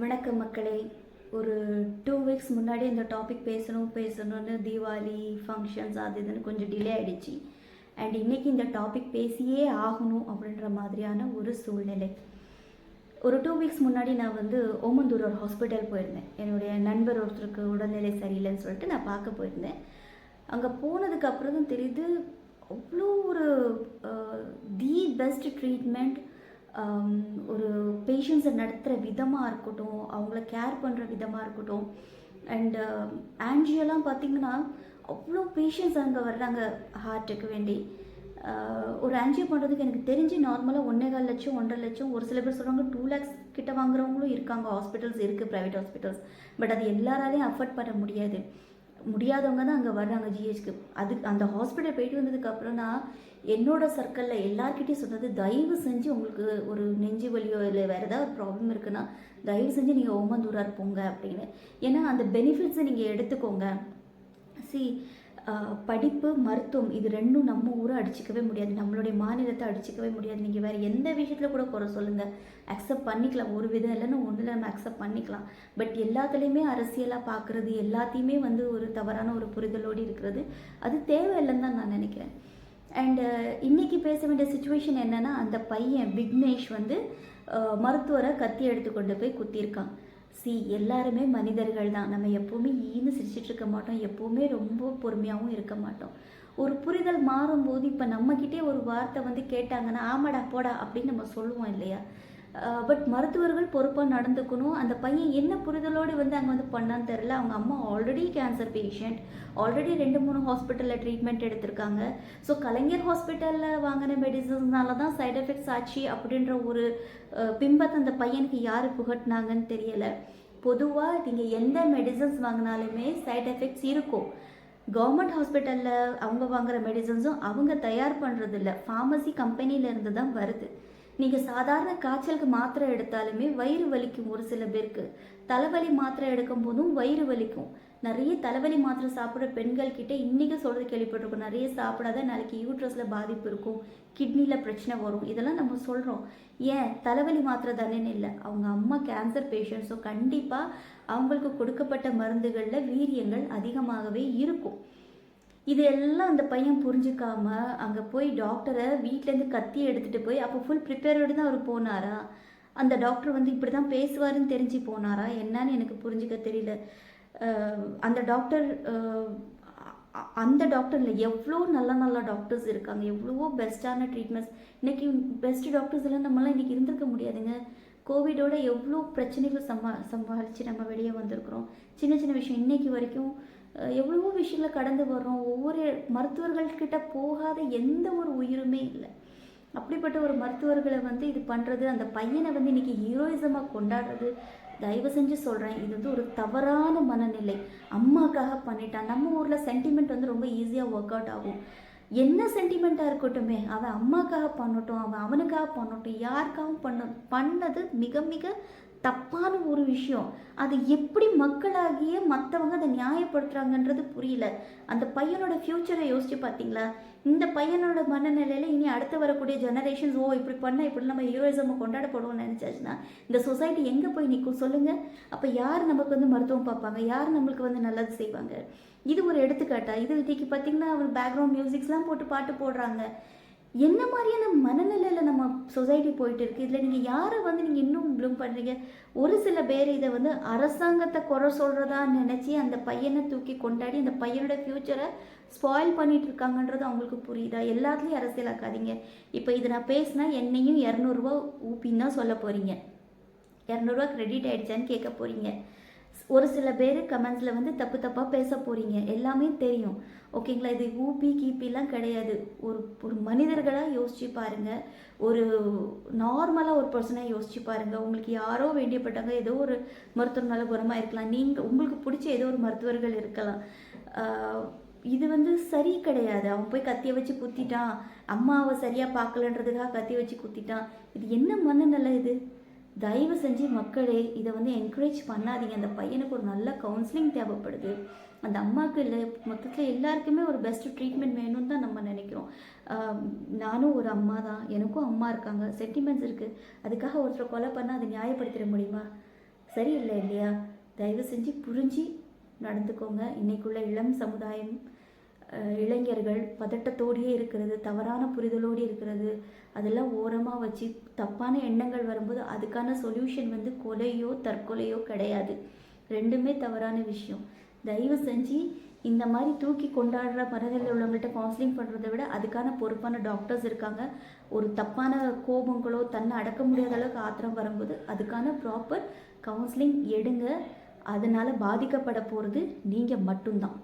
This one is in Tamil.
வணக்கம் மக்களே. ஒரு டூ வீக்ஸ் முன்னாடி இந்த டாபிக் பேசணும் பேசணும்னு தீபாவளி ஃபங்க்ஷன்ஸ் அது இதுன்னு கொஞ்சம் டிலே ஆகிடுச்சி அண்ட் இன்றைக்கி இந்த டாபிக் பேசியே ஆகணும் அப்படின்ற மாதிரியான ஒரு சூழ்நிலை. ஒரு டூ வீக்ஸ் முன்னாடி நான் வந்து ஓமந்தூர் ஒரு ஹாஸ்பிட்டல் போயிருந்தேன். என்னுடைய நண்பர் ஒருத்தருக்கு உடல்நிலை சரியில்லைன்னு சொல்லிட்டு நான் பார்க்க போயிருந்தேன். அங்கே போனதுக்கு அப்புறம் தான் தெரியுது அவ்வளோ ஒரு தி பெஸ்ட் ட்ரீட்மெண்ட் ஒரு பேஷண்ட்ஸை நடத்துகிற விதமாக இருக்கட்டும் அவங்கள கேர் பண்ணுற விதமாக இருக்கட்டும். அண்டு ஆன்ஜியோலாம் பார்த்தீங்கன்னா அவ்வளோ பேஷண்ட்ஸ் அங்கே வர்றாங்க ஹார்ட்டுக்கு வேண்டி. ஒரு ஆன்ஜியோ பண்ணுறதுக்கு எனக்கு தெரிஞ்சு நார்மலாக ஒன்றே கால் லட்சம் ஒன்றரை லட்சம் ஒரு சில பேர் சொல்கிறாங்க டூ லேக்ஸ் கிட்ட வாங்குறவங்களும் இருக்காங்க ஹாஸ்பிட்டல்ஸ் இருக்குது ப்ரைவேட் ஹாஸ்பிட்டல்ஸ் பட் அது எல்லாராலையும் அஃபோர்ட் பண்ண முடியாது. முடியாதவங்க தான் அங்கே வர்றாங்க ஜிஹெச்க்கு அது அந்த ஹாஸ்பிட்டல் போயிட்டு வந்ததுக்கப்புறம் தான் என்னோட சர்க்கிளில் எல்லாருக்கிட்டையும் சொன்னது தயவு செஞ்சு உங்களுக்கு ஒரு நெஞ்சு வலியோ இல்லை வேறு ஏதாவது ஒரு ப்ராப்ளம் இருக்குன்னா தயவு செஞ்சு நீங்கள் ஓமந்தூராக போங்க அப்படின்னு. ஏன்னா அந்த பெனிஃபிட்ஸை நீங்கள் எடுத்துக்கோங்க. சி படிப்பு மருத்துவம் இது ரெண்டும் நம்ம ஊரை அடிச்சிக்கவே முடியாது. நம்மளுடைய மாநிலத்தை அடிச்சிக்கவே முடியாது. நீங்கள் வேறு எந்த விஷயத்தில் கூட குறை சொல்லுங்கள் அக்செப்ட் பண்ணிக்கலாம். ஒரு விதம் இல்லைன்னு ஒன்றில் நம்ம அக்செப்ட் பண்ணிக்கலாம். பட் எல்லாத்துலேயுமே அரசியலாக பார்க்குறது எல்லாத்தையுமே வந்து ஒரு தவறான ஒரு புரிதலோடு இருக்கிறது அது தேவையில்லைன்னு தான் நான் நினைக்கிறேன். அண்டு இன்றைக்கி பேச வேண்டிய சுச்சுவேஷன் என்னென்னா அந்த பையன் விக்னேஷ் வந்து மருத்துவரை கத்தி எடுத்து கொண்டு போய் குத்தியிருக்கான். சி எல்லாருமே மனிதர்கள் தான். நம்ம எப்போவுமே ஈன்னு சிரிச்சிட்டு இருக்க மாட்டோம். எப்போவுமே ரொம்ப பொறுமையாகவும் இருக்க மாட்டோம். ஒரு புரிதல் மாறும்போது இப்போ நம்மக்கிட்டே ஒரு வார்த்தை வந்து கேட்டாங்கன்னா ஆமாடா போடா அப்படின்னு நம்ம சொல்லுவோம் இல்லையா? பட் மருத்துவர்கள் பொறுப்பாக நடந்துக்கணும். அந்த பையன் என்ன புரிதலோடு வந்து அங்கே வந்து பண்ணான்னு தெரில அவங்க அம்மா ஆல்ரெடி கேன்சர் பேஷண்ட் ஆல்ரெடி ரெண்டு மூணு ஹாஸ்பிட்டலில் ட்ரீட்மெண்ட் எடுத்திருக்காங்க. ஸோ கலைஞர் ஹாஸ்பிட்டலில் வாங்கின மெடிசன்ஸ்னால தான் சைட் எஃபெக்ட்ஸ் ஆச்சு அப்படின்ற ஒரு பிம்பத்தை அந்த பையனுக்கு யார் புகட்டினாங்கன்னு தெரியலை. பொதுவாக நீங்கள் எந்த மெடிசன்ஸ் வாங்கினாலுமே சைட் எஃபெக்ட்ஸ் இருக்கும். கவர்மெண்ட் ஹாஸ்பிட்டலில் அவங்க வாங்குகிற மெடிசன்ஸும் அவங்க தயார் பண்ணுறதில்ல ஃபார்மசி கம்பெனியிலேருந்து தான் வருது. நீங்கள் சாதாரண காய்ச்சலுக்கு மாத்திரை எடுத்தாலுமே வயிறு வலிக்கும் ஒரு சில பேருக்கு. தலைவலி மாத்திரை எடுக்கும் போதும் வயிறு வலிக்கும். நிறைய தலைவலி மாத்திரை சாப்பிட்ற பெண்கள் கிட்ட இன்றைக்கி சொல்கிறது கேள்விப்பட்டிருக்கோம். நிறைய சாப்பிடாத நாளைக்கு யூட்ரஸில் பாதிப்பு இருக்கும். கிட்னியில் பிரச்சனை வரும். இதெல்லாம் நம்ம சொல்கிறோம் ஏன்? தலைவலி மாத்திரை தானேன்னு இல்லை. அவங்க அம்மா கேன்சர் பேஷண்ட்ஸோ கண்டிப்பாக அவங்களுக்கு கொடுக்கப்பட்ட மருந்துகளில் வீரியங்கள் அதிகமாகவே இருக்கும். இது எல்லாம் அந்த பையன் புரிஞ்சுக்காம அங்கே போய் டாக்டரை வீட்டிலேருந்து கத்தி எடுத்துகிட்டு போய் அப்போ ஃபுல் ப்ரிப்பேரோடு தான் அவர் போனாரா? அந்த டாக்டர் வந்து இப்படி தான் பேசுவாருன்னு தெரிஞ்சு போனாரா? என்னன்னு எனக்கு புரிஞ்சுக்க தெரியல. அந்த டாக்டர் அந்த டாக்டரில் எவ்வளோ நல்ல நல்ல டாக்டர்ஸ் இருக்காங்க. எவ்வளவோ பெஸ்ட்டான ட்ரீட்மெண்ட்ஸ் இன்றைக்கி பெஸ்ட் டாக்டர்ஸ் எல்லாம் நம்மளாம் இன்றைக்கி இருந்திருக்க முடியாதுங்க. கோவிடோட எவ்வளோ பிரச்சனைகள் சமா சமாளித்து நம்ம வெளியே வந்திருக்கிறோம். சின்ன சின்ன விஷயம் இன்றைக்கி வரைக்கும் எவ்வளவோ விஷயங்களை கடந்து வர்றோம். ஒவ்வொரு மருத்துவர்கள்கிட்ட போகாத எந்த ஒரு உயிருமே இல்லை. அப்படிப்பட்ட ஒரு மருத்துவர்களை வந்து இது பண்ணுறது அந்த பையனை வந்து இன்றைக்கி ஹீரோயிசமாக கொண்டாடுறது தயவு செஞ்சு சொல்கிறேன் இது வந்து ஒரு தவறான மனநிலை. அம்மாக்காக பண்ணிட்டான் நம்ம ஊரில் சென்டிமெண்ட் வந்து ரொம்ப ஈஸியாக ஒர்க் அவுட் ஆகும். என்ன சென்டிமெண்ட்டாக இருக்கட்டுமே அவன் அம்மாக்காக பண்ணட்டும் அவன் அவனுக்காக பண்ணட்டும் யாருக்காகவும் பண்ண பண்ணது மிக மிக தப்பான ஒரு விஷயம். அது எப்படி மக்களாகிய மற்றவங்க அதை நியாயப்படுத்துகிறாங்கன்றது புரியல. அந்த பையனோட ஃப்யூச்சரை யோசிச்சு பார்த்தீங்களா இந்த பையனோட மனநிலையில் இனி அடுத்து வரக்கூடிய ஜெனரேஷன்ஸ் ஓ இப்படி பண்ணால் இப்படி நம்ம ஹீரோயிசம் கொண்டாடப்படுவோம்னு நினச்சாச்சுன்னா இந்த சொசைட்டி எங்கே போய் நிற்கும் சொல்லுங்கள் அப்போ யார் நமக்கு வந்து மருத்துவம் பார்ப்பாங்க? யார் நம்மளுக்கு வந்து நல்லது செய்வாங்க? இது ஒரு எடுத்துக்காட்டா? இது இன்றைக்கி பார்த்தீங்கன்னா அவர் பேக்ரவுண்ட் மியூசிக்ஸ்லாம் போட்டு பாட்டு போடுறாங்க. என்ன மாதிரியான மனநிலையில் நம்ம சொசைட்டி போயிட்டு இருக்குது இதில் நீங்கள் யாரை வந்து நீங்கள் இன்னும் ப்ளூம் பண்ணுறீங்க ஒரு சில பேர் இதை வந்து அரசாங்கத்தை குறை சொல்கிறதா நினச்சி அந்த பையனை தூக்கி கொண்டாடி அந்த பையனோட ஃப்யூச்சரை ஸ்பாயில் பண்ணிட்டு இருக்காங்கன்றது அவங்களுக்கு புரியுதா? எல்லாத்துலேயும் அரசியலாக்காதீங்க இப்போ இது நான் பேசினா என்னையும் இரநூறுவா ஊப்பின்னு தான் சொல்ல போகிறீங்க இரநூறுவா கிரெடிட் ஆகிடுச்சான்னு கேட்க போகிறீங்க ஒரு சில பேர் கமெண்ட்ஸில் வந்து தப்பு தப்பாக பேச போகிறீங்க எல்லாமே தெரியும். ஓகேங்களா இது ஊபி கீபிலாம் கிடையாது. ஒரு ஒரு மனிதர்களாக யோசிச்சு பாருங்கள் ஒரு நார்மலாக ஒரு பர்சனாக யோசிச்சு பாருங்கள் உங்களுக்கு யாரோ வேண்டியப்பட்டவங்க ஏதோ ஒரு மருத்துவனால குணமாக இருக்கலாம். நீங்கள் உங்களுக்கு பிடிச்ச ஏதோ ஒரு மருத்துவர்கள் இருக்கலாம். இது வந்து சரி கிடையாது. அவன் போய் கத்தியை வச்சு குத்திட்டான். அம்மாவை சரியாக பார்க்கலன்றதுக்காக கத்தி வச்சு குத்திட்டான். இது என்ன மனநிலை இது? தயவு செஞ்சு மக்களே இதை வந்து என்கரேஜ் பண்ணாதீங்க. அந்த பையனுக்கு ஒரு நல்ல கவுன்சிலிங் தேவைப்படுது. அந்த அம்மாவுக்கு இல்லை மொத்தத்தில் எல்லாருக்குமே ஒரு பெஸ்ட் ட்ரீட்மெண்ட் வேணும்னு தான் நம்ம நினைக்கிறோம். நானும் ஒரு அம்மா தான். எனக்கும் அம்மா இருக்காங்க. சென்டிமெண்ட்ஸ் இருக்குது அதுக்காக ஒருத்தரை கொலை பண்ணால் அதை நியாயப்படுத்திட முடியுமா? சரியில்லை இல்லையா? தயவு செஞ்சு புரிஞ்சு நடந்துக்கோங்க. இன்றைக்குள்ள இளம் சமுதாயம் இளைஞர்கள் பதட்டத்தோடையே இருக்கிறது தவறான புரிதலோடு இருக்கிறது. அதெல்லாம் ஓரமாக வச்சு தப்பான எண்ணங்கள் வரும்போது அதுக்கான சொல்யூஷன் வந்து கொலையோ தற்கொலையோ கிடையாது. ரெண்டுமே தவறான விஷயம். தயவு செஞ்சு இந்த மாதிரி தூக்கி கொண்டாடுற மனநிலையில் உள்ளவங்கள்ட்ட கவுன்சிலிங் பண்ணுறதை விட அதுக்கான பொறுப்பான டாக்டர்ஸ் இருக்காங்க. ஒரு தப்பான கோபங்களோ தன்னை அடக்க முடியாத அளவுக்கு ஆத்திரம் வரும்போது அதுக்கான ப்ராப்பர் கவுன்சிலிங் எடுங்க. அதனால் பாதிக்கப்பட போகிறது நீங்கள் மட்டும்தான்.